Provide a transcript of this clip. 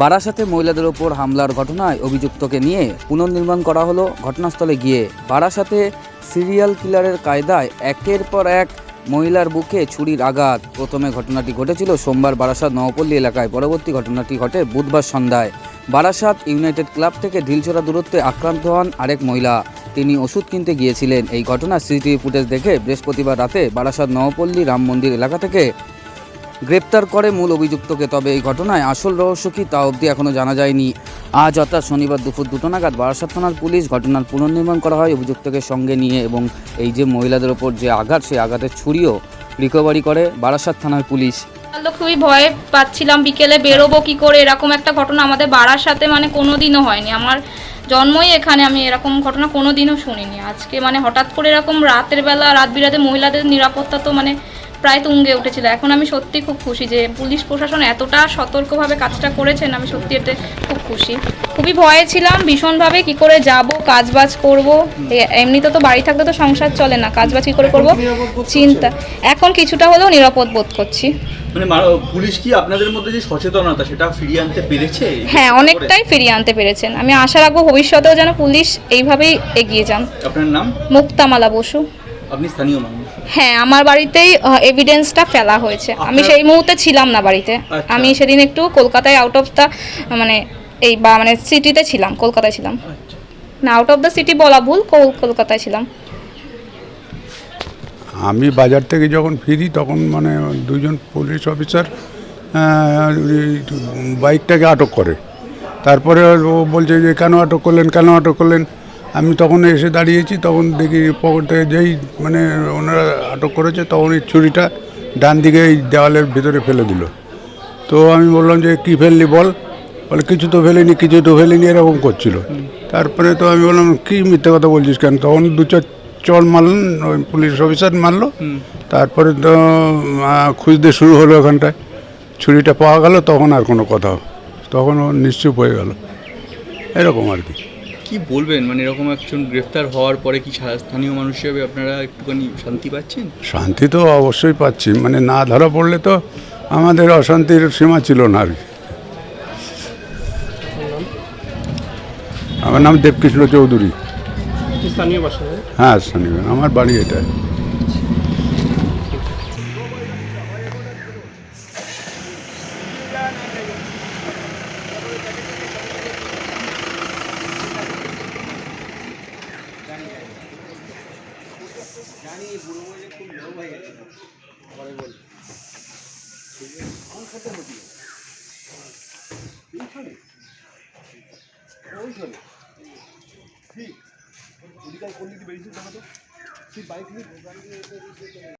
বারাসাতে মহিলাদের ওপর হামলার ঘটনায় অভিযুক্তকে নিয়ে পুনর্নির্মাণ করা হলো ঘটনাস্থলে গিয়ে। বারাসাতে সিরিয়াল কিলারের কায়দায় একের পর এক মহিলার বুকে ছুরির আঘাত। প্রথমে ঘটনাটি ঘটেছিল সোমবার বারাসাত নবপল্লী এলাকায়, পরবর্তী ঘটনাটি ঘটে বুধবার সন্ধ্যায়। বারাসাত ইউনাইটেড ক্লাব থেকে ঢিলছোড়া দূরত্বে আক্রান্ত হন আরেক মহিলা। তিনি ওষুধ কিনতে গিয়েছিলেন। এই ঘটনা সিসিটিভি ফুটেজ দেখে বৃহস্পতিবার রাতে বারাসাত নবপল্লী রাম মন্দির এলাকা থেকে গ্রেপ্তার করে মূল অভিযুক্তকে। তবে এই ঘটনায় আসল রহস্য কি তা অবধি এখনও জানা যায়নি। আজ অর্থাৎ শনিবার দুপুর দুটো নাগাদ বারাসাত থানার পুলিশ ঘটনার পুনর্নির্মাণ করা হয় অভিযুক্তকে সঙ্গে নিয়ে এবং এই যে মহিলাদের ওপর যে আঘাত, সেই আঘাতের ছুরিও রিকভারি করে বারাসাত থানার পুলিশ। খুবই ভয় পাচ্ছিলাম, বিকেলে বেরোবো কি করে? এরকম একটা ঘটনা আমাদের বাড়ার সাথে মানে কোনো দিনও হয়নি। আমার জন্মই এখানে, আমি এরকম ঘটনা কোনো দিনও শুনিনি। আজকে মানে হঠাৎ করে এরকম রাতের বেলা, রাত বিরাতে মহিলাদের নিরাপত্তা তো মানে প্রায় তুঙ্গে উঠেছিল এখন আমি সত্যি খুব খুশি যে পুলিশ প্রশাসন এতটা সতর্কভাবে কাজটা করেছেন আমি সত্যি এতে খুব খুশি। খুবই ভয়ে ছিলাম ভীষণভাবে কি করে যাব কাজবাজ করব। এ- এমনিতে তো বাড়ি থাকলে তো সংসার চলে না কাজবাজ কি করে করব? চিন্তা। এখন কিছুটা হলেও নিরাপদ বোধ করছি। মানে পুলিশ কি আপনাদের মধ্যে যে সচেতনতা সেটা ফিরিয়ে আনতে পেরেছে? হ্যাঁ অনেকটাই ফিরিয়ে আনতে পেরেছেন। আমি আশা রাখব ভবিষ্যতেও যেন পুলিশ এইভাবেই এগিয়ে যান। আপনার নাম? মুক্তামালা বসু। আপনি স্থানীয় মানুষ। হ্যাঁ আমার বাড়িতেই এভিডেন্সটা ফেলা হয়েছে। আমি সেই মুহূর্তে ছিলাম না বাড়িতে। আচ্ছা। আমি সেদিন একটু কলকাতায় আউট অফ দ্য মানে এই বা মানে সিটিতে ছিলাম কলকাতায় ছিলাম। আচ্ছা। না আউট অফ দ্য সিটি বলা ভুল কল- কলকাতায় ছিলাম। আমি বাজার থেকে যখন ফিরি তখন মানে দুজন পুলিশ অফিসার বাইকটাকে আটক করে। তারপরে ও বলছে যে কেন আটক করলেন? কেন আটক করলেন? আমি তখন এসে দাঁড়িয়েছি তখন দেখি পকেট থেকে যেই মানে ওনারা আটক করেছে তখন এই ছুরিটা ডান দিকে এই দেওয়ালের ভিতরে ফেলে দিল। তো আমি বললাম যে কী ফেললি বল? বলে কিছু তো ফেলিনি কিছু তো ফেলিনি এরকম করছিল। তারপরে তো আমি বললাম কী মিথ্যে কথা বলছিস কেন? তখন দু চার চল মারলেন ওই পুলিশ অফিসার মারলো। তারপরে তো খুঁজতে শুরু হলো ওখানটায় ছুরিটা পাওয়া গেল তখন আর কোনো কথা তখন ও নিশ্চুপ হয়ে গেল। এরকম আর কি। কি বলবেন? মানে এরকম একজন গ্রেফতার হওয়ার পরে কি সা- স্থানীয় মানুষ হিসেবে আপনারা একটুখানি শান্তি পাচ্ছেন? শান্তি তো অবশ্যই পাচ্ছি। মানে না ধরা পড়লে তো আমাদের অশান্তির সীমা ছিল না আর কি। আমার নাম দেবকৃষ্ণ চৌধুরী। স্থানীয় বাসিন্দা? হ্যাঁ স্থানীয়। আমার বাড়ি এটা জানি বুড়ো বলে খুব লোভ হয়ে গেছে। পরে বল। আমার সাথে হতি পিছনে ওইখানে? ঠিক। অধিকার করলে কি বেরিয়েছে দেখা তো। সেই বাইক নিয়ে